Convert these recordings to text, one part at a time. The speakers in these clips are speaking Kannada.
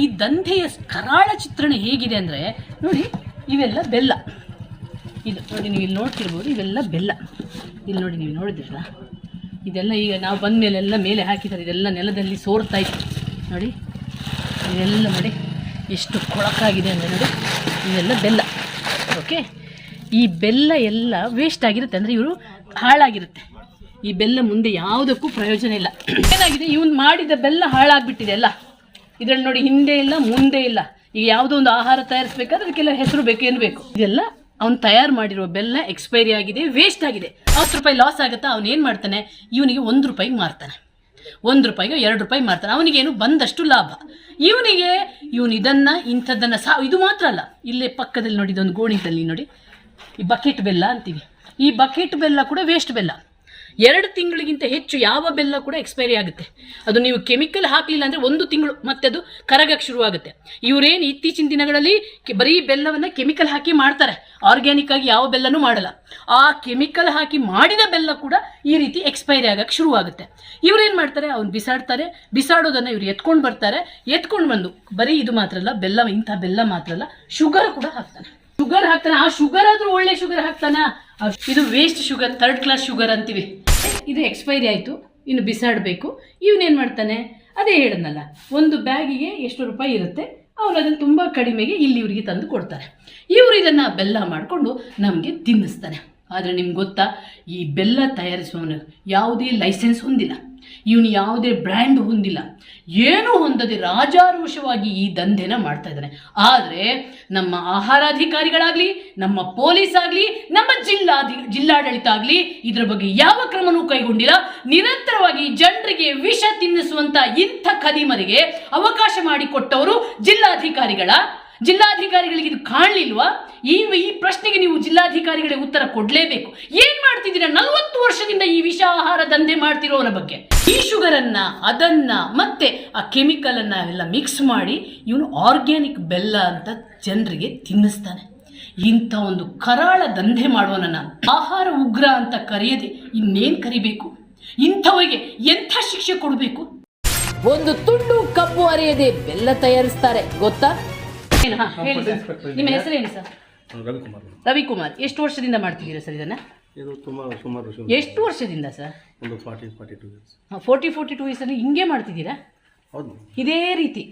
ಈ ದಂಧೆಯ ಕರಾಳ ಚಿತ್ರಣ ಹೇಗಿದೆ ಅಂದರೆ ನೋಡಿ, ಇವೆಲ್ಲ ಬೆಲ್ಲ. ಇದು ನೋಡಿ, ನೀವು ಇಲ್ಲಿ ನೋಡ್ತಿರ್ಬೋದು, ಇವೆಲ್ಲ ಬೆಲ್ಲ. ಇಲ್ಲಿ ನೋಡಿ, ನೀವು ನೋಡಿದ್ರಲ್ಲ? ಇದೆಲ್ಲ ಈಗ ನಾವು ಬಂದ ಮೇಲೆಲ್ಲ ಮೇಲೆ ಹಾಕಿದ್ದಾರೆ. ಇದೆಲ್ಲ ನೆಲದಲ್ಲಿ ಸೋರ್ತಾ ಇತ್ತು ನೋಡಿ, ಇದೆಲ್ಲ ನೋಡಿ, ಎಷ್ಟು ಕೊಳಕಾಗಿದೆ ಅಂದರೆ ನೋಡಿ, ಇವೆಲ್ಲ ಬೆಲ್ಲ. ಓಕೆ ಈ ಬೆಲ್ಲ ಎಲ್ಲ ವೇಸ್ಟ್ ಆಗಿರುತ್ತೆ ಅಂದರೆ ಇವರು ಹಾಳಾಗಿರುತ್ತೆ. ಈ ಬೆಲ್ಲ ಮುಂದೆ ಯಾವುದಕ್ಕೂ ಪ್ರಯೋಜನ ಇಲ್ಲ. ಏನಾಗಿದೆ? ಇವನು ಮಾಡಿದ ಬೆಲ್ಲ ಹಾಳಾಗ್ಬಿಟ್ಟಿದೆ ಎಲ್ಲ ಇದರಲ್ಲಿ ನೋಡಿ ಹಿಂದೆ ಇಲ್ಲ, ಮುಂದೆ ಇಲ್ಲ. ಈಗ ಯಾವುದೋ ಒಂದು ಆಹಾರ ತಯಾರಿಸಬೇಕಾದ್ರೆ ಅದಕ್ಕೆಲ್ಲ ಹೆಸರು ಬೇಕು ಬೇಕು? ಇದೆಲ್ಲ ಅವ್ನು ತಯಾರು ಮಾಡಿರುವ ಬೆಲ್ಲ ಎಕ್ಸ್ಪೈರಿ ಆಗಿದೆ ವೇಸ್ಟ್ ಆಗಿದೆ. ಹತ್ತು ರೂಪಾಯಿ ಲಾಸ್ ಆಗುತ್ತಾ? ಅವ್ನು ಏನು ಮಾಡ್ತಾನೆ? ಇವನಿಗೆ ಒಂದು ರೂಪಾಯಿಗೆ ಮಾರ್ತಾನೆ. ಒಂದು ರೂಪಾಯಿಗೆ ಎರಡು ರೂಪಾಯಿ ಮಾರ್ತಾನೆ. ಅವನಿಗೇನು ಬಂದಷ್ಟು ಲಾಭ. ಇವನಿಗೆ ಇವನು ಇದನ್ನು, ಇಂಥದ್ದನ್ನು ಸಾ ಇದು ಮಾತ್ರ ಅಲ್ಲ. ಇಲ್ಲೇ ಪಕ್ಕದಲ್ಲಿ ನೋಡಿ, ಇದೊಂದು ಗೋಣಿದಲ್ಲಿ ನೋಡಿ. ಈ ಬಕೆಟ್ ಬೆಲ್ಲ ಅಂತೀವಿ. ಈ ಬಕೆಟ್ ಬೆಲ್ಲ ಕೂಡ ವೇಸ್ಟ್ ಬೆಲ್ಲ. ಎರಡು ತಿಂಗಳಿಗಿಂತ ಹೆಚ್ಚು ಯಾವ ಬೆಲ್ಲ ಕೂಡ ಎಕ್ಸ್ಪೈರಿ ಆಗುತ್ತೆ. ಅದು ನೀವು ಕೆಮಿಕಲ್ ಹಾಕಲಿಲ್ಲ ಅಂದರೆ ಒಂದು ತಿಂಗಳು, ಮತ್ತೆ ಅದು ಕರಗಕ್ಕೆ ಶುರುವಾಗುತ್ತೆ. ಇವರೇನು ಇತ್ತೀಚಿನ ದಿನಗಳಲ್ಲಿ ಬರೀ ಬೆಲ್ಲವನ್ನು ಕೆಮಿಕಲ್ ಹಾಕಿ ಮಾಡ್ತಾರೆ. ಆರ್ಗ್ಯಾನಿಕ್ ಆಗಿ ಯಾವ ಬೆಲ್ಲನೂ ಮಾಡಲ್ಲ. ಆ ಕೆಮಿಕಲ್ ಹಾಕಿ ಮಾಡಿದ ಬೆಲ್ಲ ಕೂಡ ಈ ರೀತಿ ಎಕ್ಸ್ಪೈರಿ ಆಗಕ್ಕೆ ಶುರುವಾಗುತ್ತೆ. ಇವರೇನು ಮಾಡ್ತಾರೆ? ಅವ್ನು ಬಿಸಾಡ್ತಾರೆ. ಬಿಸಾಡೋದನ್ನು ಇವರು ಎತ್ಕೊಂಡು ಬರ್ತಾರೆ. ಎತ್ಕೊಂಡು ಬಂದು ಬರೀ ಇದು ಮಾತ್ರ ಅಲ್ಲ, ಬೆಲ್ಲ, ಇಂಥ ಬೆಲ್ಲ ಮಾತ್ರ ಅಲ್ಲ ಶುಗರ್ ಕೂಡ ಹಾಕ್ತಾನೆ. ಶುಗರ್ ಹಾಕ್ತಾನೆ. ಆ ಶುಗರ್ ಆದರೂ ಒಳ್ಳೆ ಶುಗರ್ ಹಾಕ್ತಾನ? ಇದು waste sugar third class sugar ಅಂತೀವಿ. ಇದು ಎಕ್ಸ್ಪೈರಿ ಆಯಿತು, ಇನ್ನು ಬಿಸಾಡಬೇಕು. ಇವನೇನು ಮಾಡ್ತಾನೆ? ಅದೇ ಹೇಳಿದ್ನಲ್ಲ, ಒಂದು ಬ್ಯಾಗಿಗೆ ಎಷ್ಟು ರೂಪಾಯಿ ಇರುತ್ತೆ, ಅವ್ರು ಅದನ್ನು ತುಂಬ ಕಡಿಮೆಗೆ ಇಲ್ಲಿ ಇವರಿಗೆ ತಂದು ಕೊಡ್ತಾರೆ. ಇವರು ಇದನ್ನು ಬೆಲ್ಲ ಮಾಡಿಕೊಂಡು ನಮಗೆ ತಿನ್ನಿಸ್ತಾನೆ. ಆದರೆ ನಿಮ್ಗೆ ಗೊತ್ತಾ, ಈ ಬೆಲ್ಲ ತಯಾರಿಸುವವನು ಯಾವುದೇ ಲೈಸೆನ್ಸ್ ಹೊಂದಿಲ್ಲ. ಇವನು ಯಾವುದೇ ಬ್ರ್ಯಾಂಡ್ ಹೊಂದಿಲ್ಲ. ಏನೂ ಹೊಂದದೆ ರಾಜಾರೋಷವಾಗಿ ಈ ದಂಧೆನ ಮಾಡ್ತಾ ಇದ್ದಾನೆ. ಆದರೆ ನಮ್ಮ ಆಹಾರಾಧಿಕಾರಿಗಳಾಗಲಿ, ನಮ್ಮ ಪೊಲೀಸ್ ಆಗಲಿ, ನಮ್ಮ ಜಿಲ್ಲಾಧಿ, ಜಿಲ್ಲಾಡಳಿತ ಆಗಲಿ, ಇದರ ಬಗ್ಗೆ ಯಾವ ಕ್ರಮನೂ ಕೈಗೊಂಡಿಲ್ಲ. ನಿರಂತರವಾಗಿ ಜನರಿಗೆ ವಿಷ ತಿನ್ನಿಸುವಂಥ ಇಂಥ ಖದೀಮರಿಗೆ ಅವಕಾಶ ಮಾಡಿಕೊಟ್ಟವರು ಜಿಲ್ಲಾಧಿಕಾರಿಗಳ ಜಿಲ್ಲಾಧಿಕಾರಿಗಳಿಗೆ ಇದು ಕಾಣಲಿಲ್ವಾ? ಈ ಈ ಪ್ರಶ್ನೆಗೆ ನೀವು ಜಿಲ್ಲಾಧಿಕಾರಿಗಳಿಗೆ ಉತ್ತರ ಕೊಡಲೇಬೇಕು. ಏನ್ ಮಾಡ್ತಿದ್ದೀರಾ? ನಲವತ್ತು ವರ್ಷದಿಂದ ಈ ವಿಷ ಆಹಾರ ದಂಧೆ ಮಾಡ್ತಿರೋರ ಬಗ್ಗೆ. ಈ ಶುಗರನ್ನ ಅದನ್ನ, ಮತ್ತೆ ಆ ಕೆಮಿಕಲ್ ಅನ್ನ ಎಲ್ಲ ಮಿಕ್ಸ್ ಮಾಡಿ ಇವನು ಆರ್ಗ್ಯಾನಿಕ್ ಬೆಲ್ಲ ಅಂತ ಜನರಿಗೆ ತಿನ್ನಿಸ್ತಾನೆ. ಇಂಥ ಒಂದು ಕರಾಳ ದಂಧೆ ಮಾಡುವನನ್ನ ಆಹಾರ ಉಗ್ರ ಅಂತ ಕರೆಯದೆ ಇನ್ನೇನ್ ಕರಿಬೇಕು? ಇಂಥವರಿಗೆ ಎಂಥ ಶಿಕ್ಷೆ ಕೊಡಬೇಕು? ಒಂದು ತುಂಡು ಕಬ್ಬು ಅರಿಯದೆ ಬೆಲ್ಲ ತಯಾರಿಸ್ತಾರೆ, ಗೊತ್ತಾ? ಏನು? ಹಾ ಹೇಳಿ ಸರ್. ನಿಮ್ಮ ಹೆಸರೇನು ಸರ್? ರವಿಕುಮಾರ್ ರವಿಕುಮಾರ್. ಎಷ್ಟು ವರ್ಷದಿಂದ ಮಾಡ್ತಿದ್ದೀರಾ ಸರ್ ಇದನ್ನ? ಇದು ತುಂಬ ಸುಮಾರು ಸು- ಎಷ್ಟು ವರ್ಷದಿಂದ ಸರ್? ಒಂದು forty forty two years forty forty two ಇಯರ್ಸಲ್ಲಿ ಹಿಂಗೆ ಮಾಡ್ತಿದ್ದೀರಾ? ಹೌದು. ಇದೇ ರೀತಿ.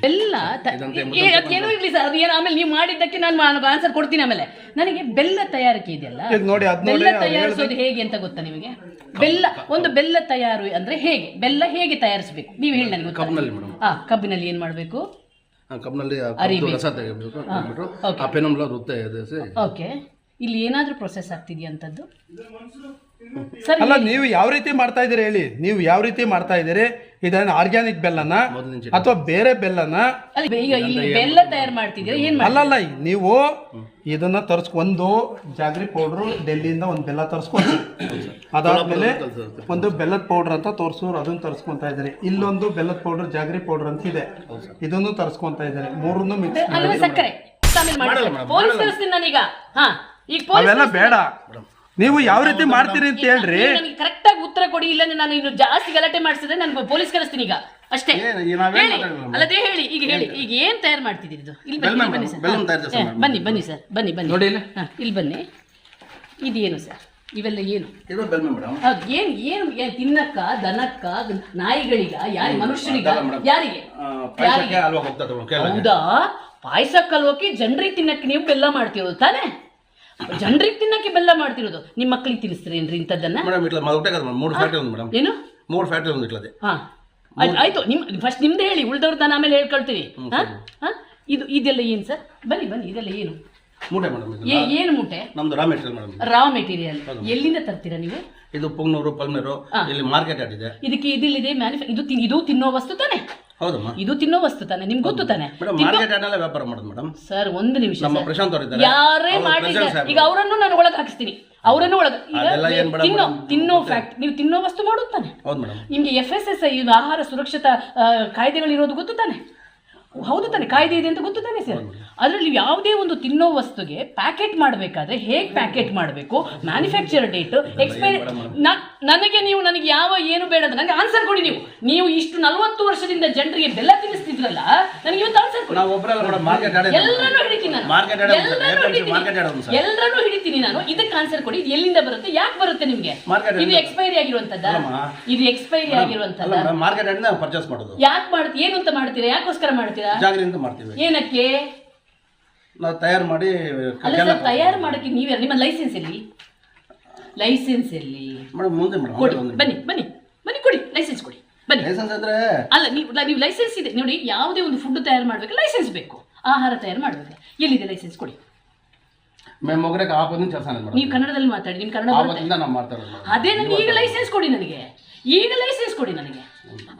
ಬೆಲ್ಲ ತ- ಏ, ಅದೇನೋ ಇರ್ಲಿ ಸರ್. ಅದು ಏನು ಆಮೇಲೆ ನೀವು ಮಾಡಿದ್ದಕ್ಕೆ ನಾನು ಆನ್ಸರ್ ಕೊಡ್ತೀನಿ ಆಮೇಲೆ. ನನಗೆ ಬೆಲ್ಲ ತಯಾರಿಕೆ ಇದೆಯಲ್ಲ? ಈಗ ನೋಡಿ ಅದ್ ನೋಡಿ ಬೆಲ್ಲ ಅವ್ರು ತಯಾರಿಸೋದು ಹೇಗೆ ಅಂತ ಗೊತ್ತಾ ನಿಮಗೆ? ಬೆಲ್ಲ ಒಂದು ಬೆಲ್ಲ ತಯಾರು ಅಂದ್ರೆ ಹೇಗೆ? ಬೆಲ್ಲ ಹೇಗೆ ತಯಾರಿಸಬೇಕು? ನೀವು ಹೇಳಿ ನನಗೆ ಗೊತ್ತಾ? ಮೇಡಮ್. ಕಬ್ಬಿನಲ್ಲಿ ಏನು ಮಾಡಬೇಕು? ಕಬ್ನಲ್ಲಿ ರಸ ತೆಗಿಬೇಕು ತೆಗ್ದ್ಬಿಟ್ಟು ಆ ಪೆನಮ್ಲ ವೃತ್ತ ಎದುರಿಸಿ ಓಕೆ ಇಲ್ಲಿ ಏನಾದರೂ ಪ್ರೊಸೆಸ್ ಆಗ್ತಿದೆಯಂಥದ್ದು ಅಲ್ಲ ನೀವು ಯಾವ ರೀತಿ ಮಾಡ್ತಾ ಇದ್ದೀರಿ ಹೇಳಿ. ನೀವು ಯಾವ ರೀತಿ ಮಾಡ್ತಾ ಇದ್ದೀರಿ? ಇದನ್ನ ಆರ್ಗ್ಯಾನಿಕ್ ಬೆಲ್ಲನ ಅಥವಾ ಬೇರೆ ಬೆಲ್ಲನ ಅಲ್ಲಿ ಈಗ ಇಲ್ಲಿ ಬೆಲ್ಲ ತಯಾರು ಮಾಡ್ತಿದ್ದೀರಾ? ಏನು ಅಲ್ಲಲ್ಲ ನೀವು ಇದನ್ನ ತರ್ಸ್ ಒಂದು ಜಾಗ್ರಿ ಪೌಡ್ರು ಡೆಲ್ಲಿಯಿಂದ ಒಂದು ಬೆಲ್ಲ ತರ್ಸ್ಕೊಂತ ಅದಾದ್ಮೇಲೆ ಒಂದು ಬೆಲ್ಲದ ಪೌಡರ್ ಅಂತ ತೋರಿಸೋರು ಅದನ್ನ ತರ್ಸ್ಕೊಂತ ಇದ್ದಾರೆ. ಇಲ್ಲೊಂದು ಬೆಲ್ಲದ ಪೌಡರ್ ಜಾಗ್ರಿ ಪೌಡರ್ ಅಂತ ಇದೆ. ಇದನ್ನು ತರ್ಸ್ಕೊಂತ ಇದ್ದಾರೆ. ಮೂರನ್ನು ಮಿಕ್ಸ್ ಅವೆಲ್ಲ ಬೇಡ. ನೀವು ಯಾವ ರೀತಿ ಮಾಡ್ತೀರಿ ಅಂತ ಹೇಳ್ರಿ. ನನಗೆ ಕರೆಕ್ಟ್ ಆಗಿ ಉತ್ತರ ಕೊಡಿ ಇಲ್ಲ ನಾನು ಇನ್ನು ಜಾಸ್ತಿ ಗಲಾಟೆ ಮಾಡಿಸಿದ್ರೆ ನಾನು ಪೊಲೀಸ್ ಕಳಿಸ್ತೀನಿ ಈಗ. ಅಷ್ಟೇ. ಹೇಳಿ? ಅಲ್ಲದೇ ಹೇಳಿ ಈಗ ಹೇಳಿ. ಈಗ ಏನ್ ತಯಾರು ಮಾಡ್ತಿದ್ದೀರಿ ಇದು? ಇಲ್ಲಿ ಬನ್ನಿ ಬನ್ನಿ ಸರ್. ಬನ್ನಿ ಬನ್ನಿ ಸರ್. ಬನ್ನಿ ಬನ್ನಿ. ನೋಡಿ ಇಲ್ಲಿ. ಬನ್ನಿ. ಇದೇನು ಸರ್? ಇವೆಲ್ಲ ಏನು? ಹೌದು ಏನ್ ಏನು ತಿನ್ನಕ್ಕ ದನಕ್ಕ ನಾಯಿಗಳಿಗ ಯಾರ ಮನುಷ್ಯನಿಗ? ಯಾರಿಗೆ? ಹೌದಾ? ಪಾಯಸ ಕಲ್ವಕ್ಕೆ ಜನರಿಗೆ ತಿನ್ನಕ್ಕೆ ನೀವು ಬೆಲ್ಲ ಮಾಡ್ತಿರೋದು ತಾನೇ? ಜನರಿಗೆ ತಿನ್ನಕ್ಕೆ ಬೆಲ್ಲ ಮಾಡ್ತಿರೋದು. ನಿಮ್ಮ ಮಕ್ಕಳಿಗೆ ತಿನ್ನಿಸ್ತೀರೇನ್ರಿ ಇಂಥದ್ದನ್ನ? ಏನು? ಮೂರು ಫ್ಯಾಕ್ಟ್ರಿ ಒಂದು ಇಟ್ಲದೆ ಹಾ. ಆಯ್ತು ಆಯ್ತು. ನಿಮ್ ಫಸ್ಟ್ ನಿಮ್ದು ಹೇಳಿ ಉಳ್ದವ್ರದ್ದು ನಾನು ಆಮೇಲೆ ಹೇಳ್ಕೊಳ್ತೀನಿ ಹಾ? ಇದು ಇದೆಲ್ಲ ಏನು ಸರ್? ಬನ್ನಿ ಬನ್ನಿ ಇದೆಲ್ಲ ಏನು? ಮೂಟೆ ಮೇಡಮ್ ಏನು ಮೂಟೆ? ನಮ್ದು raw material madam raw material ಎಲ್ಲಿಂದ ತರ್ತೀರಾ ನೀವು? ಇದು ಪುಂಗ್ನೂರು ಪಲ್ಮೇರು ಇಲ್ಲಿ ಮಾರ್ಕೆಟ್ ಆಗಿದೆ ಇದಕ್ಕೆ ಇದಿಲ್ಲಿದೆ ಮ್ಯಾನುಫ್ಯಾಕ್ ಇದು ತಿನ್- ಇದು ತಿನ್ನೋ ವಸ್ತು ತಾನೆ? ಹೌದಮ್ಮ. ಇದು ತಿನ್ನೋ ವಸ್ತು ತಾನೆ ನಿಮ್ಗೆ ಗೊತ್ತು ತಾನೆ. ಮೇಡಮ್ ಮಾರ್ಕೆಟ್ ವ್ಯಾಪಾರ ಮಾಡೋದು ಮೇಡಮ್. ಸರ್ ಒಂದು ನಿಮಿಷ ನಮ್ಮ. ಪ್ರಶಾಂತ್ ಅವ್ರು ಇದ್ದಾರೆ. ಯಾರೇ ಮಾಡಿ. ಈಗ ಅವರನ್ನು ನಾನು ಒಳಗೆ ಹಾಕಿಸ್ತೀನಿ. ಅವರನ್ನು ಒಳಗೆ ಈಗ ಅದೆಲ್ಲ ಏನ್ ಬೇಡ ತಿನ್ನೋ madam. ತಿನ್ನೋ ಫ್ಯಾಕ್ಟ್ ನೀವು ತಿನ್ನೋ ವಸ್ತು ಮಾಡುತ್ತಾನೆ ಹೌದು ಮೇಡಮ್. ನಿಮ್ಗೆ ಎಫ್ ಎಸ್ ಎಸ್ ಐ ಆಹಾರ ಸುರಕ್ಷತಾ ಆ, ಕಾಯ್ದೆಗಳಿರೋದು ಗೊತ್ತು ತಾನೆ? ಹೌದು ತಾನೆ ಕಾಯ್ದೆ ಇದೆ ಅಂತ ಗೊತ್ತು ತಾನೆ ಸರ್? ಅದರಲ್ಲಿ ಯಾವುದೇ ಒಂದು ತಿನ್ನೋ ವಸ್ತುಗೆ ಪ್ಯಾಕೆಟ್ ಮಾಡಬೇಕಾದ್ರೆ ಹೇಗೆ ಪ್ಯಾಕೆಟ್ ಮಾಡಬೇಕು ಮ್ಯಾನುಫ್ಯಾಕ್ಚರ್ ಡೇಟ್ ಎಕ್ಸ್ಪೈರಿ ನನಗೆ ನೀವು ನನಗೆ ಯಾವ ಏನು ಬೇಡ ನನಗೆ ಆನ್ಸರ್ ಕೊಡಿ ನೀವು. ನೀವು ಇಷ್ಟು ನಲವತ್ತು ವರ್ಷದಿಂದ ಜನರಿಗೆ ಬೆಲ್ಲ ತಿನ್ನಿಸ್ತಿದ್ರಲ್ಲ ನನಗೆ ಇವತ್ತು ಆನ್ಸರ್ ಕೊಡಿ. ಎಲ್ಲರನ್ನೂ ಹಿಡಿತೀನಿ ನಾನು. ಹಿಡಿತೀನಿ. ನಾನು. ಇದಕ್ಕೆ ಆನ್ಸರ್ ಕೊಡಿ. ಇದು ಎಲ್ಲಿಂದ ಬರುತ್ತೆ? ಯಾಕೆ ಬರುತ್ತೆ ನಿಮಗೆ? ಇದು ಎಕ್ಸ್ಪೈರಿ ಆಗಿರುವಂತದ್ದ ಇದು ಎಕ್ಸ್ಪೈರಿ ಆಗಿರುವಂತದ್ದು ಯಾಕೆ ಮಾಡ್ತೀರಾ ಏನು ಅಂತ ಮಾಡ್ತೀರಾ? ಯಾಕೋಸ್ಕರ ಮಾಡ್ತೀರಾ? ಜಾಗರಿಂದ ಮಾಡ್ತೀವಿ. ಏನಕ್ಕೆ? ನಾವು ತಯಾರು ಮಾಡಿ ಅಲ್ಲ ಸರ್ ತಯಾರು ಮಾಡಕ್ಕೆ ನೀವೇ ನಿಮ್ಮ ಲೈಸೆನ್ಸ್ ಎಲ್ಲಿ? ಲೈಸೆನ್ಸ್ ಎಲ್ಲಿ? ಮೇಡಮ್ ಮುಂದೆ ಕೊಡಿ ಮೇಡಮ್ ಬನ್ನಿ ಬನ್ನಿ ಬನ್ನಿ ಕೊಡಿ ಲೈಸೆನ್ಸ್ ಕೊಡಿ ಬನ್ನಿ. ಲೈಸೆನ್ಸ್ ಅಂದ್ರೆ ಅಲ್ಲ ನೀವು ನೀವು ಲೈಸೆನ್ಸ್ ಇದೆ. ನೋಡಿ ಯಾವುದೇ ಒಂದು ಫುಡ್ ತಯಾರು ಮಾಡಬೇಕು ಲೈಸೆನ್ಸ್ ಬೇಕು. ಆಹಾರ ತಯಾರು ಮಾಡಬೇಕು. ಎಲ್ಲಿದೆ ಲೈಸೆನ್ಸ್ ಕೊಡಿ? ಕೆಲಸ ನೀವು ಕನ್ನಡದಲ್ಲಿ ಮಾತಾಡಿ ನಿಮ್ಮ ಕನ್ನಡ ಅದೇ ನನಗೆ ಈಗ ಲೈಸೆನ್ಸ್ ಕೊಡಿ ನನಗೆ. ಈಗ ಲೈಸೆನ್ಸ್ ಕೊಡಿ ನನಗೆ.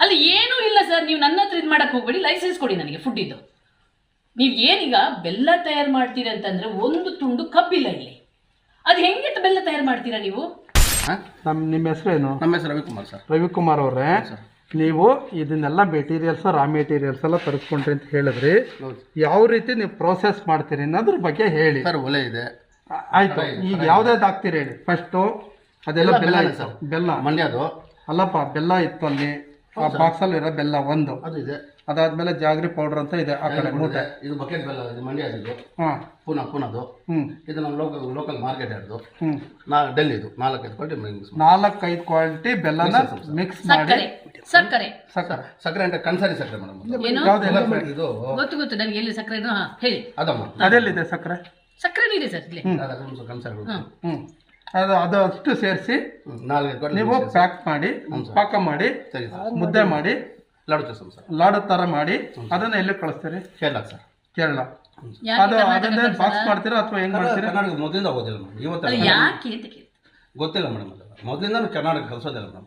ಅಲ್ಲಿ ಏನೂ ಇಲ್ಲ ಸರ್. ನೀವು ನನ್ನ ಹತ್ರ ಇದು ಮಾಡಕ್ಕೆ ಹೋಗ್ಬೇಡಿ ಲೈಸೆನ್ಸ್ ಕೊಡಿ ನನಗೆ ಫುಡ್ ಇದು ನೀವು ಏನೀಗ ಬೆಲ್ಲ ತಯಾರು ಮಾಡ್ತೀರಿ ಅಂತಂದ್ರೆ ಒಂದು ತುಂಡು ಕಬ್ಬಿಲ್ಲ ಇಲ್ಲಿ ಅದು ಹೆಂಗೆ ಬೆಲ್ಲ ತಯಾರು ಮಾಡ್ತೀರಾ ನೀವು? ನಮ್ಮ ನಿಮ್ಮ ಹೆಸರೇನು? ನಮ್ಮ ಹೆಸರು ರವಿಕುಮಾರ್ ಸರ್. ರವಿಕುಮಾರ್ ಅವರೇ. ನೀವು ಇದನ್ನೆಲ್ಲ ಮೆಟೀರಿಯಲ್ಸ್ ರಾ ಮೆಟೀರಿಯಲ್ಸ್ ಎಲ್ಲ ತರಿಸ್ಕೊಂಡ್ರಿ ಅಂತ ಹೇಳಿದ್ರಿ. ಯಾವ ರೀತಿ ನೀವು ಪ್ರೋಸೆಸ್ ಮಾಡ್ತೀರಿ ಅನ್ನೋದ್ರ ಬಗ್ಗೆ ಹೇಳಿ. ಸರ್ ಒಲೆ ಇದೆ. ಆಯ್ತು. ಈಗ ಯಾವ್ದಾವ್ದು ಹಾಕ್ತೀರಿ ಹೇಳಿ? ಫಸ್ಟು ಅದೆಲ್ಲ ಬೆಲ್ಲ. ಬೆಲ್ಲ ಮಂಡ್ಯದು ಅಲ್ಲಪ್ಪ ಬೆಲ್ಲ ಇತ್ತು ಅಲ್ಲಿ. ಆ ಬಾಕ್ಸಲ್ಲಿ ಇರೋ ಬೆಲ್ಲ ಒಂದು. ಅದು ಇದೆ. ಅದಾದ್ಮೇಲೆ ಜಾಗ್ರಿ ಪೌಡರ್ ಅಂತ ಇದೆ ಆ ಕಡೆ ಮೂಟೆ. ಇದು. ಬಕೆಟ್ ಬೆಲ್ಲ ಇದು ಮಂಡ್ಯದು ಇದು ಹಾಂ. ಪುನಃ ಅದು ಹ್ಞೂ ಇದು ನಮ್ಮ ಲೋಕಲ್ ಲೋಕಲ್ ಮಾರ್ಕೆಟ್ ಅದು ಹ್ಞೂ ನಾ ಡೆಲ್ಲಿದು. ನಾಲ್ಕೈದು ಕ್ವಾಲಿಟಿ ಮಿಕ್ಸ್ ನಾಲ್ಕೈದು ಕ್ವಾಲಿಟಿ ಬೆಲ್ಲನ ಮಿಕ್ಸ್ ಮಾಡಿ. ಸಕ್ಕರೆ. ಸಕ್ಕರೆ. ಸಕ್ಕರೆ. ಅಂತ ಕನ್ಸರಿ ಸಕ್ಕರೆ ಮೇಡಮ್ ಏನು? ಯಾವ್ದೆಲ್ಲ ಇದು ಗೊತ್ತು ಗೊತ್ತು. ನನಗೆ ಎಲ್ಲಿ ಸಕ್ಕರೆ ಹೇಳಿ. ಅದಮ್ಮ. ಅದೆಲ್ಲಿದೆ ಸಕ್ಕರೆ? ಸಕ್ಕರೆ ಇದೆ ಸರ್ ಇಲ್ಲಿ. ಹ್ಮ್. ಕನ್ಸಾರಿ ಹ್ಞೂ ಅದು ಅದು ಅಷ್ಟು ಸೇರಿಸಿ ನಾಲ್ಕೈದು ನೀವು ಪ್ಯಾಕ್ ಮಾಡಿ ಪಾಕ ಮಾಡಿ ಸರಿ ಸರ್. ಮುದ್ದೆ ಮಾಡಿ ಲಾಡು ಸರ್. ಲಾಡು ಥರ ಮಾಡಿ ಅದನ್ನ ಎಲ್ಲಿ ಕಳಿಸ್ತೀರಿ? ಕೇರಳ ಸರ್. ಕೇರಳ. ಅದು ಅದನ್ನ ಬಾಕ್ಸ್ ಮಾಡ್ತೀರಾ ಅಥವಾ ಹೆಂಗ್ ಮಾಡ್ತೀರಾ? ಕರ್ನಾಟಕ ಮೊದಲಿಂದ ಓದಿಲ್ಲ ಮೇಡಮ್. ಇವತ್ತು ಯಾಕೆ ಅಂತ ಗೊತ್ತಿಲ್ಲ ಮೇಡಮ್ ಅದು. ಮೊದಲಿಂದ ಕರ್ನಾಟಕ ಕಲಿಸೋದಿಲ್ಲ ಮೇಡಮ್.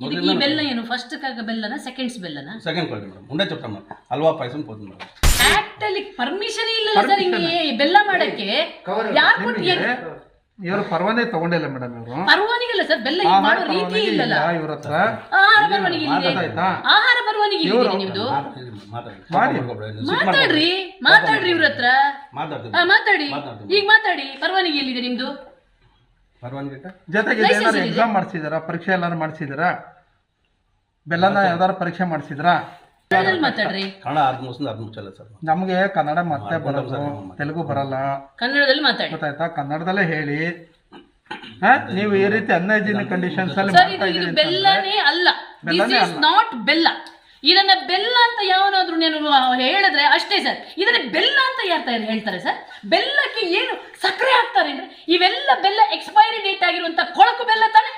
ಇದು ಈ ಬೆಲ್ಲ ಏನು? ಫಸ್ಟ್ ಬೆಲ್ಲನ ಸೆಕೆಂಡ್ಸ್ ಬೆಲ್ಲನ? Second quality madam. ಉಂಡೆ ಚೊಟ್ಟ ಮೇಡಮ್. ಹಲ್ವಾ ಪಾಯಸ ಹೋದ್ ಮೇಡಮ್. ಆಕ್ಟ್ ಅಲ್ಲಿ ಪರ್ಮಿಷನ್ ಇಲ್ಲ ಸರ್ ಹಿಂಗೆ ಬೆಲ್ಲ ಮಾಡಕ್ಕೆ. ಯಾರು ಕೊಟ್ಟಿಯ ಇವರು ಪರವಾನೆ ತಗೊಂಡಿಲ್ಲ ಮೇಡಮ್ ಇವರು. ಪರವಾನಿಗೆ ಅಲ್ಲ ಸರ್ ಬೆಲ್ಲ ಹಿಂಗ್ ಮಾಡೋ ರೀತಿ ಇಲ್ಲಲ್ಲ. ಇವ್ರ ಹತ್ರ. ಆಹಾರ ಪರವಾನಿಗೆ ಆಯ್ತಾ ಆಹಾರ ಪರವಾನಿಗೆ ಇಲ್ಲಿದೆ ನಿಮ್ದು? ಮಾತಾಡಿ ಮಾತಾಡ್ರಿ ಮಾತಾಡ್ರಿ ಇವ್ರ ಹತ್ರ. ಮಾತಾಡ್ತೀನಿ. ಹಾ ಮಾತಾಡಿ. ಈಗ ಮಾತಾಡಿ ಪರವಾನಿಗೆ ಎಲ್ಲಿದೆ ನಿಮ್ದು? ಪರವಾನಗಿ ಜೊತೆಗೆ ಏನಾದ್ರು ಇದೆ. ಎಕ್ಸಾಮ್ ಮಾಡಿಸಿದಾರ? ಪರೀಕ್ಷೆ ಎಲ್ಲಾರು ಮಾಡಿಸಿದಾರ? ಬೆಲ್ಲನ ಯಾವ್ದಾರು ಪರೀಕ್ಷೆ ಮಾಡಿಸಿದ್ರಾ? ಕನ್ನಡದಲ್ಲಿ ಮಾತಾಡ್ರಿ. ಕನ್ನಡ ಆರು ಮುಗಿಸಿದ ಆರು ಮುಚ್ಚಲ್ಲ ಸರ್. ನಮ್ಗೆ ಕನ್ನಡ ಮತ್ತೆ ಬರಲ್ಲ ತೆಲುಗು ಬರಲ್ಲ. ಕನ್ನಡದಲ್ಲಿ ಮಾತಾಡಿ. ಗೊತ್ತಾಯ್ತಾ? ಕನ್ನಡದಲ್ಲೇ ಹೇಳಿ. ಹಾ ನೀವು ಈ ರೀತಿ ಅನ್ಹೈಜಿನಿಕ್ ಕಂಡೀಷನ್ಸ್ ಅಲ್ಲಿ ಸರ್ ಮಾಡ್ತಾ ಇದು ಇದು ಇದ್ದೀರಿ ಬೆಲ್ಲನೇ ಅಲ್ಲ. ದಿಸ್ ಬೆಲ್ಲನೇ ಇಸ್ ನಾಟ್ ಬೆಲ್ಲ. ಇದನ್ನ ಬೆಲ್ಲ ಅಂತ ಯಾವನಾದ್ರು ನೀನು ಹೇಳಿದ್ರೆ ಅಷ್ಟೇ ಸರ್. ಇದನ್ನ ಬೆಲ್ಲ ಅಂತ ಯಾರು ತಯಾರು ಹೇಳ್ತಾರೆ ಸರ್? ಬೆಲ್ಲಕ್ಕೆ ಏನು ಸಕ್ಕರೆ ಹಾಕ್ತಾರೆ ಅಂದ್ರೆ ಇವೆಲ್ಲ ಬೆಲ್ಲ ಎಕ್ಸ್ಪೈರಿ ಡೇಟ್ ಆಗಿರುವಂತ ಕೊಳಕು ಬೆಲ್ಲ ತಾನೆ?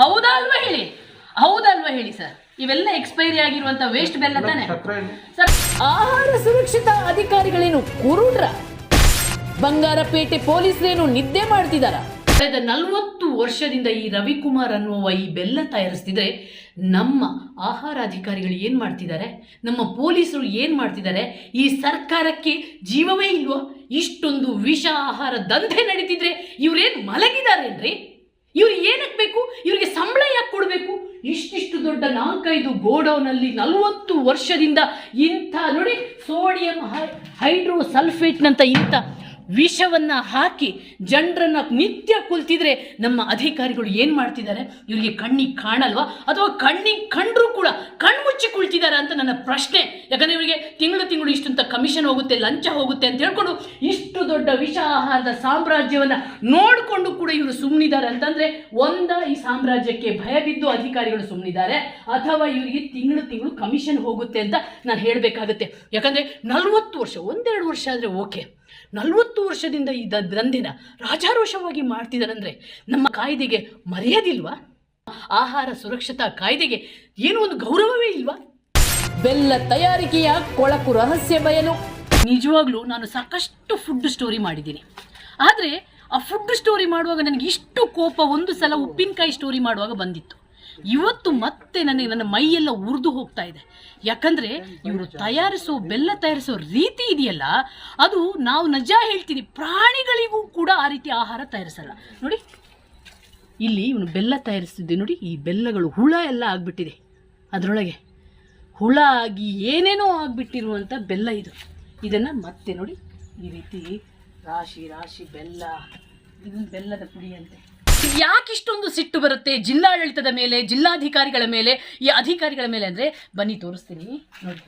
ಹೌದಾ ಅಲ್ವಾ ಹೇಳಿ. ಹೌದಲ್ವಾ ಹೇಳಿ? ಸರ್ ಇವೆಲ್ಲ ಎಕ್ಸ್ಪೈರಿ ಆಗಿರುವಂತ ವೇಸ್ಟ್ ಬೆಲ್ಲ ತಾನೆ ಸರ್ ಆಹಾರ ಸುರಕ್ಷಿತ ಅಧಿಕಾರಿಗಳೇನು ಕುರುಡ್ರ? ಬಂಗಾರಪೇಟೆ ಪೊಲೀಸರೇನು ನಿದ್ದೆ ಮಾಡ್ತಿದಾರ? ಕಳೆದ ನಲವತ್ತು ವರ್ಷದಿಂದ ಈ ರವಿಕುಮಾರ್ ಅನ್ನುವ ಈ ಬೆಲ್ಲ ತಯಾರಿಸ್ತಿದ್ರೆ ನಮ್ಮ ಆಹಾರ ಅಧಿಕಾರಿಗಳು ಏನು ಮಾಡ್ತಿದ್ದಾರೆ ನಮ್ಮ ಪೊಲೀಸರು ಏನು ಮಾಡ್ತಿದ್ದಾರೆ ಈ ಸರ್ಕಾರಕ್ಕೆ ಜೀವವೇ ಇಲ್ವೋ? ಇಷ್ಟೊಂದು ವಿಷ ಆಹಾರ ದಂಧೆ ನಡೀತಿದ್ರೆ ಇವ್ರೇನು ಮಲಗಿದಾರೇನ್ರಿ? ಇವ್ರು ಏನಕ್ಕೆ ಬೇಕು? ಇವ್ರಿಗೆ ಸಂಬಳ ಯಾಕೆ ಕೊಡಬೇಕು? ಇಷ್ಟಿಷ್ಟು ದೊಡ್ಡ ನಾಲ್ಕೈದು ಗೋಡೌನಲ್ಲಿ ನಲವತ್ತು ವರ್ಷದಿಂದ ಇಂಥ, ನೋಡಿ, ಸೋಡಿಯಂ ಹೈಡ್ರೋ ಸಲ್ಫೇಟ್ನಂಥ ಇಂಥ ವಿಷವನ್ನು ಹಾಕಿ ಜನರನ್ನ ನಿತ್ಯ ಕುಲ್ತಿದ್ರೆ ನಮ್ಮ ಅಧಿಕಾರಿಗಳು ಏನು ಮಾಡ್ತಿದ್ದಾರೆ? ಇವರಿಗೆ ಕಣ್ಣಿಗೆ ಕಾಣಲ್ವಾ? ಅಥವಾ ಕಣ್ಣಿಗೆ ಕಂಡರೂ ಕೂಡ ಕಣ್ಮುಚ್ಚಿ ಕುಳ್ತಿದ್ದಾರೆ ಅಂತ ನನ್ನ ಪ್ರಶ್ನೆ. ಯಾಕಂದರೆ ಇವರಿಗೆ ತಿಂಗಳು ತಿಂಗಳು ಇಷ್ಟಂತ ಕಮಿಷನ್ ಹೋಗುತ್ತೆ, ಲಂಚ ಹೋಗುತ್ತೆ ಅಂತ ಹೇಳ್ಕೊಂಡು ಇಷ್ಟು ದೊಡ್ಡ ವಿಷ ಆಹಾರದ ಸಾಮ್ರಾಜ್ಯವನ್ನು ನೋಡಿಕೊಂಡು ಕೂಡ ಇವರು ಸುಮ್ಮನಿದ್ದಾರೆ ಅಂತಂದರೆ ಒಂದ ಈ ಸಾಮ್ರಾಜ್ಯಕ್ಕೆ ಭಯ ಬಿದ್ದು ಅಧಿಕಾರಿಗಳು ಸುಮ್ಮನಿದ್ದಾರೆ ಅಥವಾ ಇವರಿಗೆ ತಿಂಗಳು ತಿಂಗಳು ಕಮಿಷನ್ ಹೋಗುತ್ತೆ ಅಂತ ನಾನು ಹೇಳಬೇಕಾಗುತ್ತೆ. ಯಾಕಂದರೆ ನಲವತ್ತು ವರ್ಷ, ಒಂದೆರಡು ವರ್ಷ ಆದರೆ ಓಕೆ. ನಲವತ್ತು ವರ್ಷದಿಂದ ಈ ದಂಧೆನ ರಾಜಾರೋಷವಾಗಿ ಮಾಡ್ತಿದ್ದಾರಂದ್ರೆ ನಮ್ಮ ಕಾಯ್ದೆಗೆ ಮರ್ಯಾದಿಲ್ವಾ? ಆಹಾರ ಸುರಕ್ಷತಾ ಕಾಯ್ದೆಗೆ ಏನು ಒಂದು ಗೌರವವೇ ಇಲ್ವಾ? ಬೆಲ್ಲ ತಯಾರಿಕೆಯ ಕೊಳಕು ರಹಸ್ಯ ಬಯಲು. ನಿಜವಾಗ್ಲೂ ನಾನು ಸಾಕಷ್ಟು ಫುಡ್ ಸ್ಟೋರಿ ಮಾಡಿದ್ದೀನಿ. ಆದರೆ ಆ ಫುಡ್ ಸ್ಟೋರಿ ಮಾಡುವಾಗ ನನಗೆ ಇಷ್ಟು ಕೋಪ ಒಂದು ಸಲ ಉಪ್ಪಿನಕಾಯಿ ಸ್ಟೋರಿ ಮಾಡುವಾಗ ಬಂದಿತ್ತು. ಇವತ್ತು ಮತ್ತೆ ನನಗೆ ನನ್ನ ಮೈಯೆಲ್ಲ ಉರಿದು ಹೋಗ್ತಾ ಇದೆ. ಯಾಕಂದರೆ ಇವರು ತಯಾರಿಸೋ ಬೆಲ್ಲ ತಯಾರಿಸೋ ರೀತಿ ಇದೆಯಲ್ಲ, ಅದು ನಾವು ನಜ ಹೇಳ್ತೀನಿ, ಪ್ರಾಣಿಗಳಿಗೂ ಕೂಡ ಆ ರೀತಿ ಆಹಾರ ತಯಾರಿಸಲ್ಲ. ನೋಡಿ, ಇಲ್ಲಿ ಇವನು ಬೆಲ್ಲ ತಯಾರಿಸ್ತಿದ್ದೆ ನೋಡಿ, ಈ ಬೆಲ್ಲಗಳು ಹುಳ ಎಲ್ಲ ಆಗಿಬಿಟ್ಟಿದೆ ಅದರೊಳಗೆ. ಹುಳ ಆಗಿ ಏನೇನೋ ಆಗ್ಬಿಟ್ಟಿರುವಂಥ ಬೆಲ್ಲ ಇದು. ಇದನ್ನು ಮತ್ತೆ ನೋಡಿ, ಈ ರೀತಿ ರಾಶಿ ರಾಶಿ ಬೆಲ್ಲ ಇದನ್ನು ಬೆಲ್ಲದ ಪುಡಿ ಅಂತೆ. ಯಾಕೆ ಇಷ್ಟೊಂದು ಸಿಟ್ಟು ಬರುತ್ತೆ ಜಿಲ್ಲಾಡಳಿತದ ಮೇಲೆ, ಜಿಲ್ಲಾಧಿಕಾರಿಗಳ ಮೇಲೆ, ಈ ಅಧಿಕಾರಿಗಳ ಮೇಲೆ ಅಂದರೆ ಬನ್ನಿ ತೋರಿಸ್ತೀನಿ. ನೋಡಿ.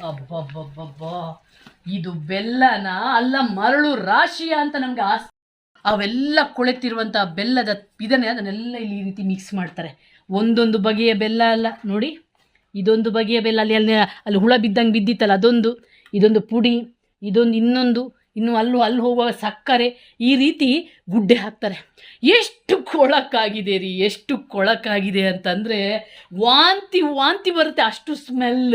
ಅಬ್ಬಬ್ಬಬ್ಬಬ್ಬಾ. ಇದು ಬೆಲ್ಲನ? ಅಲ್ಲ, ಮರಳು ರಾಶಿಯ ಅಂತ ನಮ್ಗೆ ಆಸ್. ಅವೆಲ್ಲ ಕೊಳೆತಿರುವಂಥ ಬೆಲ್ಲದ ಇದನ್ನೇ ಅದನ್ನೆಲ್ಲ ಇಲ್ಲಿ ಈ ರೀತಿ ಮಿಕ್ಸ್ ಮಾಡ್ತಾರೆ. ಒಂದೊಂದು ಬಗೆಯ ಬೆಲ್ಲ ಅಲ್ಲ. ನೋಡಿ. ಇದೊಂದು ಬಗೆಯ ಬೆಲ್ಲ. ಅಲ್ಲಿ ಅಲ್ಲಿ ಅಲ್ಲಿ ಹುಳ ಬಿದ್ದಂಗೆ ಬಿದ್ದಿತ್ತಲ್ಲ ಅದೊಂದು. ಇದೊಂದು ಪುಡಿ. ಇದೊಂದು ಇನ್ನೊಂದು. ಇನ್ನು ಅಲ್ಲೂ ಅಲ್ಲಿ ಹೋಗುವಾಗ ಸಕ್ಕರೆ ಈ ರೀತಿ ಗುಡ್ಡೆ ಹಾಕ್ತಾರೆ. ಎಷ್ಟು ಕೊಳಕಾಗಿದೆ ರೀ ಎಷ್ಟು ಕೊಳಕಾಗಿದೆ ಅಂತಂದರೆ ವಾಂತಿ ವಾಂತಿ ಬರುತ್ತೆ, ಅಷ್ಟು ಸ್ಮೆಲ್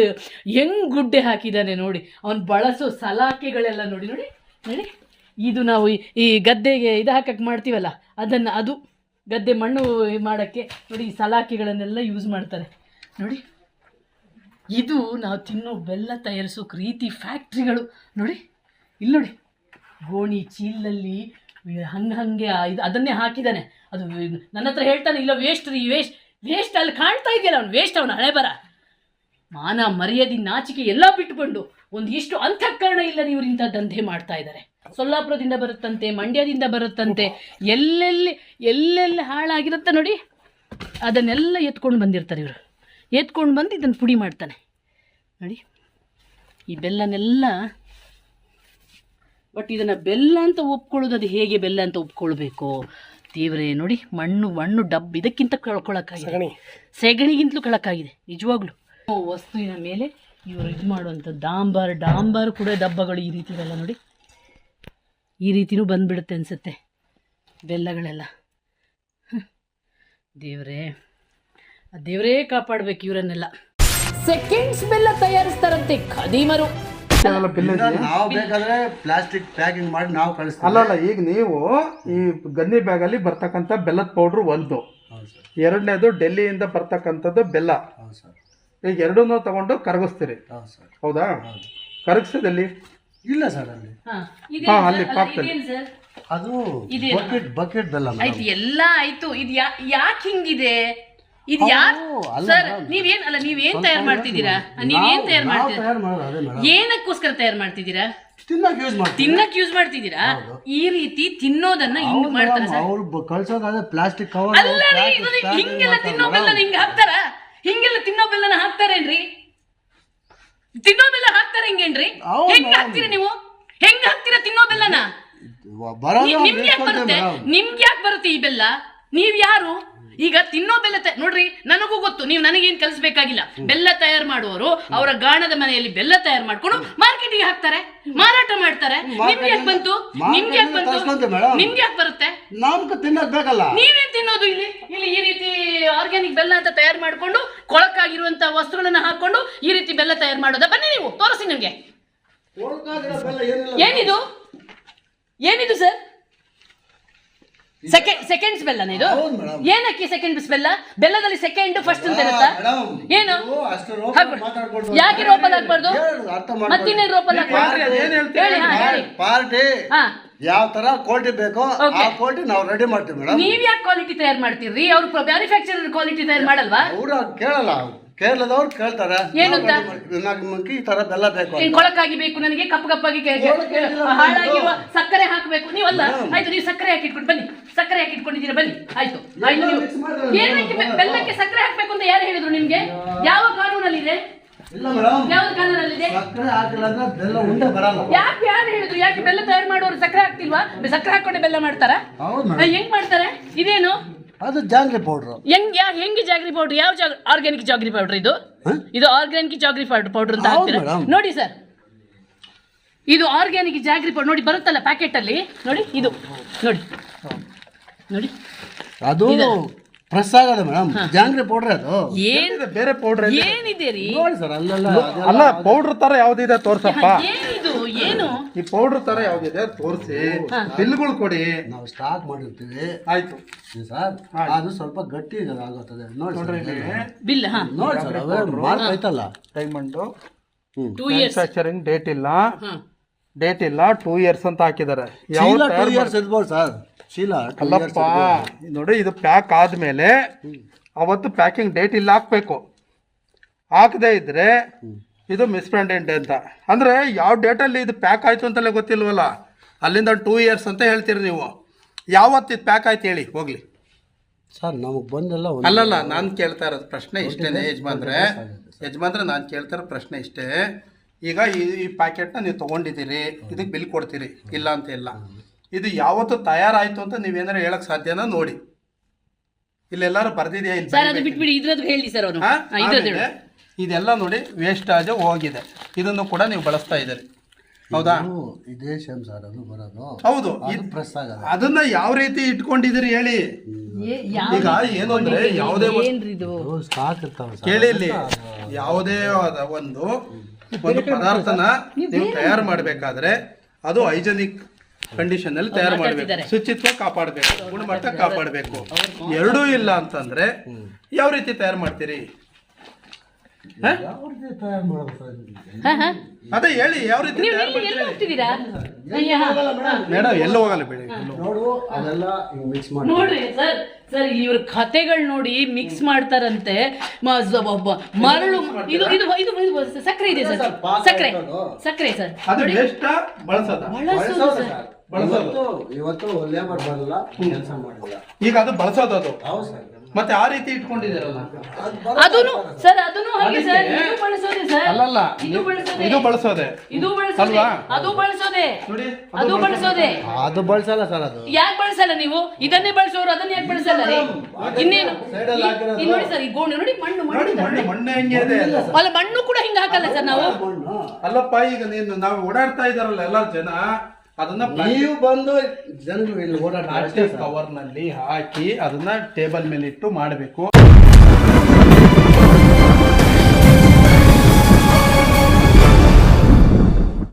ಹೆಂಗ್ ಗುಡ್ಡೆ ಹಾಕಿದ್ದಾನೆ ನೋಡಿ, ಅವನು ಬಳಸೋ ಸಲಾಕೆಗಳೆಲ್ಲ ನೋಡಿ ನೋಡಿ ನೋಡಿ. ಇದು ನಾವು ಈ- ಗದ್ದೆಗೆ ಇದು ಹಾಕಕ್ಕೆ ಮಾಡ್ತೀವಲ್ಲ, ಅದನ್ನು, ಅದು ಗದ್ದೆ ಮಣ್ಣು ಮಾಡೋಕ್ಕೆ ನೋಡಿ ಈ ಸಲಾಕೆಗಳನ್ನೆಲ್ಲ ಯೂಸ್ ಮಾಡ್ತಾರೆ. ನೋಡಿ. ಇದು ನಾವು ತಿನ್ನೋ ಬೆಲ್ಲ ತಯಾರಿಸೋಕೆ ರೀತಿ ಫ್ಯಾಕ್ಟ್ರಿಗಳು ನೋಡಿ, ಇಲ್ಲಿ ನೋಡಿ. ಗೋಣಿ ಚೀಲಲ್ಲಿ ಹಂಗೆ ಹಂಗೆ ಇದು ಅದನ್ನೇ ಹಾಕಿದ್ದಾನೆ ಅದು ನನ್ನ ಹತ್ರ ಹೇಳ್ತಾನೆ, ಇಲ್ಲ ವೇಸ್ಟ್ ರೀ ವೇಸ್ಟ್ ವೇಸ್ಟ್ ಅಲ್ಲಿ ಕಾಣ್ತಾ ಇದೆಯಲ್ಲ ಅವ್ನು ವೇಸ್ಟ್ ಅವನು ಹಳೆ ಬರ. ಮಾನ ಮರ್ಯಾದೆ ನಾಚಿಕೆ ಎಲ್ಲ ಬಿಟ್ಟುಕೊಂಡು ಒಂದು ಇಷ್ಟು ಅಂತಃಕರಣ ಇಲ್ಲ ಇವರು ಇಂಥ ದಂಧೆ ಮಾಡ್ತಾ ಇದ್ದಾರೆ ಸೊಲ್ಲಾಪುರದಿಂದ ಬರುತ್ತಂತೆ, ಮಂಡ್ಯದಿಂದ ಬರುತ್ತಂತೆ, ಎಲ್ಲೆಲ್ಲಿ ಎಲ್ಲೆಲ್ಲಿ ಹಾಳಾಗಿರುತ್ತೆ ನೋಡಿ, ಅದನ್ನೆಲ್ಲ ಎತ್ಕೊಂಡು ಬಂದಿರ್ತಾರೆ ಇವರು. ಎತ್ಕೊಂಡು ಬಂದು ಇದನ್ನು ಪುಡಿ ಮಾಡ್ತಾನೆ. ನೋಡಿ, ಈ ಬೆಲ್ಲನೆಲ್ಲ ಬಟ್ ಇದನ್ನು ಬೆಲ್ಲ ಅಂತ ಒಪ್ಕೊಳ್ಳೋದು ಅದು ಹೇಗೆ ಬೆಲ್ಲ ಅಂತ ಒಪ್ಕೊಳ್ಬೇಕು? ದೇವರೇ ನೋಡಿ ಮಣ್ಣು ಮಣ್ಣು ಡಬ್ ಇದಕ್ಕಿಂತ ಕಳ್ಕೊಳಕ್ಕಾಗಿದೆ. ಸೆಗಣಿಗಿಂತಲೂ ಕಳಕ್ಕಾಗಿದೆ ನಿಜವಾಗ್ಲೂ. ವಸ್ತುವಿನ ಮೇಲೆ ಇವರು ಇದು ಮಾಡುವಂಥ ಡಾಂಬರ್ ಡಾಂಬರ್ ಕೂಡ ಡಬ್ಬಗಳು ಈ ರೀತಿ ಇರಲ್ಲ ನೋಡಿ. ಈ ರೀತಿನೂ ಬಂದ್ಬಿಡುತ್ತೆ ಅನಿಸುತ್ತೆ ಬೆಲ್ಲಗಳೆಲ್ಲ. ದೇವರೇ ದೇವರೇ ಕಾಪಾಡಬೇಕು ಇವರನ್ನೆಲ್ಲ. ಸೆಕೆಂಡ್ಸ್ ಬೆಲ್ಲ ತಯಾರಿಸ್ತಾರಂತೆ ಖದೀಮರು. ಅವೆಲ್ಲ ಪಿಲ್ಲೇಜ್ ನಾವು ಬೇಕಾದ್ರೆ ಪ್ಲಾಸ್ಟಿಕ್ ಪ್ಯಾಕಿಂಗ್ ಮಾಡಿ ನಾವು ಕಳಿಸ್ತೀವಿ. ಅಲ್ಲ ಅಲ್ಲ ಈಗ ನೀವು ಈ ಗನ್ನಿ ಬ್ಯಾಗಲ್ಲಿ ಬರ್ತಕ್ಕಂಥ ಬೆಲ್ಲದ ಪೌಡ್ರು ಒಂದು. ಹೌದು ಸರ್. ಎರಡನೇದು ಡೆಲ್ಲಿಯಿಂದ ಬರ್ತಕ್ಕಂಥದ್ದು ಬೆಲ್ಲ. ಹೌದು ಸರ್. ಈಗ ಎರಡನ್ನೂ ತಗೊಂಡು ಕರಗಿಸ್ತೀರಿ. ಹೌದು ಸರ್. ಹೌದಾ? ಕರಗಿಸೋದಲ್ಲಿ? ಇಲ್ಲ ಸರ್ ಅಲ್ಲಿ. ಹಾ, ಇದೇ ಹಾ, ಅಲ್ಲಿ ಅಲ್ಲ, ಪಾಕ್ದಲ್ಲಿ. ಇದೇನು ಸರ್? ಅದು ಬಕೆಟ್ ಬಕೆಟ್ ಬೆಲ್ಲ madam. ಆಯ್ತು ಎಲ್ಲ ಆಯ್ತು. ಇದು ಯಾಕೆ ಹಿಂಗಿದೆ? ಇದು ಯಾರು? ಸರ್. ನೀವೇನ್ ಅಲ್ಲ ನೀವೇನ್ ತಯಾರು ಮಾಡ್ತಿದ್ದೀರಾ? ನೀವೇನ್ ನಾವು- ತಯಾರು ಮಾಡ್ತೀರಾ ತಯಾರು ಮಾಡೋದು ಅದೇ ಮೇಡಮ್. ಏನಕ್ಕೋಸ್ಕರ ತಯಾರು ಮಾಡ್ತಿದ್ದೀರಾ? ತಿನ್ನಕ್ಕೆ ಯೂಸ್ ಮಾಡ್ತೀವಿ. ತಿನ್ನಕ್ ಯೂಸ್ ಮಾಡ್ತಿದ್ದೀರಾ? ಈ ರೀತಿ ತಿನ್ನೋದನ್ನ ಹಿಂಗ್ ಮಾಡ್ತಾರ ಸರ್? ಅವ್ರು ಕಳ್ಸೋದಾದ್ರೆ ಪ್ಲಾಸ್ಟಿಕ್ ಕವರ್ ಅಲ್ಲ ರೀ ಹಿಂಗೆಲ್ಲ ತಿನ್ನೋ ಬೆಲ್ಲ ಹಿಂಗ ಹಾಕ್ತಾರ? ಹಿಂಗೆಲ್ಲ ತಿನ್ನೋ ಬೆಲ್ಲನ ಹಾಕ್ತಾರೇನ್ರಿ? ತಿನ್ನೋ ಬೆಲ್ಲ ಹಾಕ್ತಾರ ಹಿಂಗೇನ್ರಿ? ಹೌದು ಹೆಂಗ್. ಹಾಕ್ತೀರಾ ನೀವು? ಹೆಂಗ್ ಹಾಕ್ತೀರಾ ತಿನ್ನೋ ಬೆಲ್ಲನ ಬರೋದು ನಿಮ್ಗೆ ಯಾಕೆ ಬರುತ್ತೆ? ನಿಮ್ಗೆ ಯಾಕೆ ಬರುತ್ತೆ ಈ ಬೆಲ್ಲ? ನೀವ್ ಯಾರು? ಈಗ ತಿನ್ನೋ ಬೆಲ್ಲ ನೋಡ್ರಿ ನನಗೂ ಗೊತ್ತು ನೀವು ನನಗೇನು ಕಲಿಸಬೇಕಾಗಿಲ್ಲ. ಬೆಲ್ಲ ತಯಾರು ಮಾಡುವವರು ಅವರ ಗಾಣದ ಮನೆಯಲ್ಲಿ ಬೆಲ್ಲ ತಯಾರು ಮಾಡ್ಕೊಂಡು ಮಾರ್ಕೆಟಿಗೆ ಹಾಕ್ತಾರೆ ಮಾರಾಟ ಮಾಡ್ತಾರೆ. ನಿಮ್ಗೆ ಯಾಕೆ ಬಂತು? ನಿಮ್ಗೆ ಯಾಕೆ ಬಂತು? ನಿಮ್ಗೆ ಯಾಕೆ ಬರುತ್ತೆ? ಬೇಕಲ್ಲ. ನೀವೇನ್ ತಿನ್ನೋದು ಇಲ್ಲಿ? ಇಲ್ಲಿ ಈ ರೀತಿ ಆರ್ಗ್ಯಾನಿಕ್ ಬೆಲ್ಲ ಅಂತ ತಯಾರು ಮಾಡ್ಕೊಂಡು ಕೊಳಕಾಗಿರುವಂತ ವಸ್ತುಗಳನ್ನ ಹಾಕೊಂಡು ಈ ರೀತಿ ಬೆಲ್ಲ ತಯಾರು ಮಾಡೋದ? ಬನ್ನಿ ನೀವು ತೋರಿಸಿ ನಿಮ್ಗೆ. ಏನಿದು? ಏನಿದು ಸರ್? ಸೆಕೆಂಡ್ ಸೆಕೆಂಡ್ಸ್ ಬೆಲ್ಲನ ಇದು? ಹೌದು ಸೆಕೆಂಡ್ ಏನಕ್ಕೆ ಸೆಕೆಂಡ್ಸ್ ಬೆಲ್ಲ ಬೆಲ್ಲದಲ್ಲಿ ಸೆಕೆಂಡ್ ಫಸ್ಟ್ ಅಂತ ಇರುತ್ತಾ ಮೇಡಮ್ ಏನು? ಅಷ್ಟು ರೋಪ ಹಾಕ್ಬಿಡು. ಮಾತಾಡ್ಕೊಂಡು ಯಾಕೆ ರೋಪದ ಹಾಕ್ಬಾರ್ದು? ಹೇಳು, ಅರ್ಥ ಮಾಡ್ಕೊಳ್ಳಿ. ಮತ್ತಿನ್ನೇನು ಹಾಕ್ಬಾರ್ದು? ಏನ್ ಹೇಳ್ತೀರಿ ಹೇಳಿ ಹಾ ಹೇಳಿ. ಪಾರ್ಟಿ ಹಾ. ಯಾವ ತರ ಕ್ವಾಲಿಟಿ ಬೇಕೋ ಆ Okay. ಕ್ವಾಲಿಟಿ ನಾವು ರೆಡಿ ಮಾಡ್ತೀವಿ ಮೇಡಮ್ ನೀವ್ ಯಾಕೆ ಕ್ವಾಲಿಟಿ ತಯಾರು ಮಾಡ್ತೀರಿ? ಅವ್ರು ಮ್ಯಾನುಫ್ಯಾಕ್ಚರ್ ಕ್ವಾಲಿಟಿ ತಯಾರು ಮಾಡಲ್ವಾ? ಅವ್ರು ಕೇಳಲ್ಲ ಕೇರಳದವ್ರು ಕೇಳ್ತಾರೆ. ಏನಂತ? ಈ ತರ ಬೆಲ್ಲ ಬೇಕು. ಕೊಳಕಾಗಿ ಬೇಕು ನನಗೆ ಕಪ್ಪು ಕಪ್ಪಾಗಿ ಕೆ- ಕೆ- ಹಾಳಾಗಿರುವ ಸಕ್ಕರೆ ಹಾಕಬೇಕು. ನೀವಲ್ಲ ಆಯ್ತು ನೀವು ಸಕ್ಕರೆ ಹಾಕಿ ಇಟ್ಕೊಂಡು ಬನ್ನಿ. ಸಕ್ಕರೆ ಹಾಕಿ ಇಟ್ಕೊಂಡಿದ್ದೀರಾ ಬನ್ನಿ. ಆಯ್ತು. ಆಯ್ತು ನೀವು ಏನಕ್ಕೆ ಬೆ- ಬೆಲ್ಲಕ್ಕೆ ಸಕ್ಕರೆ ಹಾಕ್ಬೇಕು ಅಂತ ಯಾರು ಹೇಳಿದ್ರು ನಿಮ್ಗೆ? ಯಾವ ಕಾನೂನಲ್ಲಿದೆ? ಇದೆ ಮೇಡಮ್. ಯಾವ ಕಾನೂನಲ್ಲಿದೆ? ಸಕ್ಕರೆ ಹಾಕಿಲ್ಲ ಅಂದ್ರೆ ಬೆಲ್ಲ ಉಂಡೆ ಬರಲ್ಲ. ಯಾಕೆ ಯಾರು ಹೇಳಿದ್ರು? ಯಾಕೆ ಬೆಲ್ಲ ತಯಾರು ಮಾಡೋರು ಸಕ್ಕರೆ ಹಾಕ್ತಿಲ್ವಾ? ಸಕ್ಕರೆ ಹಾಕೊಂಡೆ ಬೆಲ್ಲ ಮಾಡ್ತಾರಾ? ಹೌದು ಆ, ಹೆಂಗ್ ಮಾಡ್ತಾರೆ? ಇದೇನು? ಅದು ಜಾಂಗ್ರಿ ಪೌಡ್ರು ಹೆಂಗ್ ಯಾ ಹೆಂಗೆ ಜಾಗ್ರಿ ಪೌಡರ್ ಯಾವ ಜಾಗ ಆರ್ಗ್ಯಾನಿಕ್ ಜಾಗ್ರಿ ಪೌಡರ್ ಇದು? ಇದು ಆರ್ಗ್ಯಾನಿಕ್ ಜಾಗ್ರಿ ಪೌಡರ್ ಪೌಡರ್ ಅಂತ ಹೌದು ಹಾಕ್ತೀರಾ? madam. ನೋಡಿ ಸರ್ ಇದು ಆರ್ಗ್ಯಾನಿಕ್ ಜಾಗ್ರಿ ಪೌಡರ್ ನೋಡಿ ಬರುತ್ತಲ್ಲ ಪ್ಯಾಕೆಟ್ ಅಲ್ಲಿ? ನೋಡಿ ಇದು. ನೋಡಿ. ನೋಡಿ. ಅದು ಪ್ರೆಸ್ ಆಗಲ್ಲ ಮೇಡಮ್. ಜಾಂಗ್ರಿ ಪೌಡ್ರ್ ಅದು. ಏನಿದೆ ಬೇರೆ ಪೌಡ್ರ್ ಏನಿದೆ ರೀ? ನೋಡಿ ಸರ್ ಅಲ್ಲೆಲ್ಲ ಅಲ್ಲ ಪೌಡ್ರ್ ತರ ಯಾವ್ದಿದೆ ತೋರ್ಸಪ್ಪ. ಏನಿದು? ಏನು? ಈ ಪೌಡರ್ ತರ ಯಾವ್ದಿದೆ? ತೋರಿಸಿ. ಬಿಲ್ಗಳು ಕೊಡಿ. ನಾವು ಸ್ಟಾಕ್ ಮಾಡಿರ್ತೀವಿ. ಆಯ್ತು. ಸರ್? ಅದು ಸ್ವಲ್ಪ ಗಟ್ಟಿ ಆಗುತ್ತದೆ ನೋಡಿ ಸರ್. ಇಲ್ಲಿ. ಬಿಲ್ ಹಾ. ನೋಡಿ ಸರ್ ಮಾರ್ಕ್ ಐತಲ್ಲ diamond two years manufacturing date ಇಲ್ಲ. ಹಾ. ಡೇಟ್ ಇಲ್ಲ ಟೂ ಇಯರ್ಸ್ ಅಂತ ಹಾಕಿದ್ದಾರೆ. ಯಾವ ಚೀಲ ಟೂ ಇಯರ್ಸ್ ಇರ್ಬೋದು ಸರ್. ಚೀಲ two years ಅಲ್ಲಪ್ಪ. ನೋಡಿ ಇದು ಪ್ಯಾಕ್ ಆದಮೇಲೆ ಅವತ್ತು ಪ್ಯಾಕಿಂಗ್ ಡೇಟ್ ಇಲ್ಲ ಹಾಕ್ಬೇಕು. ಹಾಕದೇ ಇದ್ರೆ ಇದು ಮಿಸ್ಪ್ರೆಂಡೆಂಟ್ ಅಂತ. ಅಂದರೆ ಯಾವ ಡೇಟಲ್ಲಿ ಇದು ಪ್ಯಾಕ್ ಆಯಿತು ಅಂತಲೇ ಗೊತ್ತಿಲ್ವಲ್ಲ? ಅಲ್ಲಿಂದ ಟೂ ಇಯರ್ಸ್ ಅಂತ ಹೇಳ್ತೀರಿ ನೀವು. ಯಾವತ್ತು ಇದು ಪ್ಯಾಕ್ ಆಯ್ತು ಹೇಳಿ ಹೋಗಲಿ. ಸರ್ ನಮಗೆ ಬಂದಲ್ಲ ಅಲ್ಲಲ್ಲ ನಾನು ಕೇಳ್ತಾ ಇರೋದು ಪ್ರಶ್ನೆ ಇಷ್ಟೇ ಯಜಮಾನ್ರೆ. ಯಜಮಾನ್ರೆ ನಾನು ಕೇಳ್ತಾ ಇರೋ ಪ್ರಶ್ನೆ ಇಷ್ಟೇ. ಈಗ ಈ ಈ ಪ್ಯಾಕೆಟ್ನ ನೀವು ತೊಗೊಂಡಿದ್ದೀರಿ ಇದಕ್ಕೆ ಬಿಲ್ ಕೊಡ್ತೀರಿ ಇಲ್ಲ ಅಂತ ಇಲ್ಲ. ಇದು ಯಾವತ್ತು ತಯಾರಾಯಿತು ಅಂತ ನೀವೇನಾರು ಹೇಳಕ್ ಸಾಧ್ಯನ? ನೋಡಿ. ಇಲ್ಲೆಲ್ಲಾರು ಬರ್ದಿದೆಯಾ? ಇಲ್ಲ ಸರ್ ಅದು ಬಿಟ್ಬಿಡಿ ಇದ್ರದ್ದು ಹೇಳಿ ಸರ್ ಅವನು. ಹಾ? ಇದ್ರದ್ದು ಆಮೇಲೆ? ಇದೆಲ್ಲ ನೋಡಿ ವೇಸ್ಟಾಜ್ ಹೋಗಿದೆ. ಇದನ್ನು ಕೂಡ ನೀವು ಬಳಸ್ತಾ ಇದ್ದೀರಿ. ಹೌದಾ? ಇದು ಇದೇ ಸೇಮ್ ಸರ್ ಅದು ಬರೋದು. ಹೌದು. ಅದು ಪ್ರೆಸ್ ಆಗಲ್ಲ. ಅದನ್ನ ಯಾವ ರೀತಿ ಇಟ್ಕೊಂಡಿದ್ದೀರಿ ಹೇಳಿ? ಈಗ ಏನು ಅಂದ್ರೆ ಯಾವುದೇ ಸ್ಟಾಕ್ ಇರ್ತಾವೆ ಕೇಳಿ ಇಲ್ಲಿ. ಯಾವುದೇ ಆದ ಒಂದು ಒಂದು ಪದಾರ್ಥನ ನೀವು ತಯಾರು ಮಾಡಬೇಕಾದ್ರೆ ಅದು ಹೈಜೆನಿಕ್ ಕಂಡೀಷನ್ ಅಲ್ಲಿ ತಯಾರು ಮಾಡಬೇಕು. ಶುಚಿತ್ವ ಕಾಪಾಡಬೇಕು ಗುಣಮಟ್ಟ ಕಾಪಾಡಬೇಕು. ಎರಡೂ ಇಲ್ಲ ಅಂತಂದ್ರೆ ಯಾವ ರೀತಿ ತಯಾರು ಮಾಡ್ತೀರಿ? ಅದೇ ಹೇಳಿ ಯಾವ ರೀತಿ ನೀವು ಎಲ್ಲಿ ಎಲ್ಲಿ ಹೋಗ್ತಿದ್ದೀರಾ? ಅಯ್ಯ, ಮೇಡಮ್? ಎಲ್ಲ ಹೋಗಲ್ಲ ಬೆಳಿ ನೋಡು ಅದೆಲ್ಲ ಹಿಂಗ್ ಮಿಕ್ಸ್ ಮಾಡಿ ನೋಡ್ರಿ ಸರ್ ಸರ್ ಇವ್ರ ಕತೆಗಳು ನೋಡಿ ಮಿಕ್ಸ್ ಮಾಡ್ತಾರಂತೆ. ಮ- ಸ- ಒಬ್ಬ ಮರಳು ಇದು ಇದು ಇದು ಇದು ಸಕ್ಕರೆ ಇದೆ ಸರ್. ಸಕ್ಕರೆ ಸಕ್ಕರೆ ಸರ್. ಅದು ವೇಸ್ಟ್ ಬಳಸದ? ಬಳಸೋದು ಸರ್. ಇವತ್ತು ಇವತ್ತು ಲೇಬರ್ ಬರಲ್ಲ ಕೆಲಸ ಮಾಡಿಲ್ಲ. ಈಗ ಅದು ಬಳಸೋದು ಅದು. ಹೌದು ಸರ್. ಮತ್ತೆ ಆ ರೀತಿ ಇಟ್ಕೊಂಡಿದ್ದೀರಲ್ಲ? ಅದನ್ನು ಸರ್ ಅದನ್ನು ಹಾಗೆ ಸರ್ ಇದು ಬಳಸೋದೆ ಸರ್. ಅಲ್ಲಲ್ಲ ಇದು ಬಳಸೋದೆ. ಇದು ಬಳಸೋದೆ. ಇದು ಬಳಸೋದೆ. ಅಲ್ವಾ? ಅದು ಬಳಸೋದೆ. ನೋಡಿ ಅದು ಬಳಸೋದೆ. ಅದು ಬಳಸಲ್ಲ ಸರ್ ಅದು. ಯಾಕೆ ಬಳಸಲ್ಲ ನೀವು? ಇದನ್ನೇ ಬಳಸೋರು ಅದನ್ನ ಯಾಕೆ ಬಳಸಲ್ಲ ರೀ? ಇನ್ನೇನು? ಸೈಡಲ್ಲಿ ಹಾಕಿರೋದು. ಇಲ್ಲಿ ನೋಡಿ ಸರ್ ಈ ಗೋಣಿ ನೋಡಿ ಮಣ್ಣು ಮಣ್ಣು ನೋಡಿ ಇದೆ. ಮಣ್ಣು ಮಣ್ಣು ಹೆಂಗೆ ಇದೆ ಅಲ್ಲ. ಮಣ್ಣು ಕೂಡ ಹಿಂಗ ಹಾಕಲ್ಲ ಸರ್ ನಾವು. ಅಲ್ಲಪ್ಪ ಈಗ ನೀನು ನಾವು ಓಡಾಡ್ತಾ ಇದಾರಲ್ಲ ಎಲ್ಲ ಜನ. ಅದನ್ನ ನೀವು ಬಂದು ಜನರು ಇಲ್ಲಿ ಓಡಾಡ ಕವರ್ನಲ್ಲಿ ಕವರ್ನಲ್ಲಿ ಹಾಕಿ ಅದನ್ನ ಟೇಬಲ್ ಮೇಲೆ ಇಟ್ಟು ಮಾಡಬೇಕು.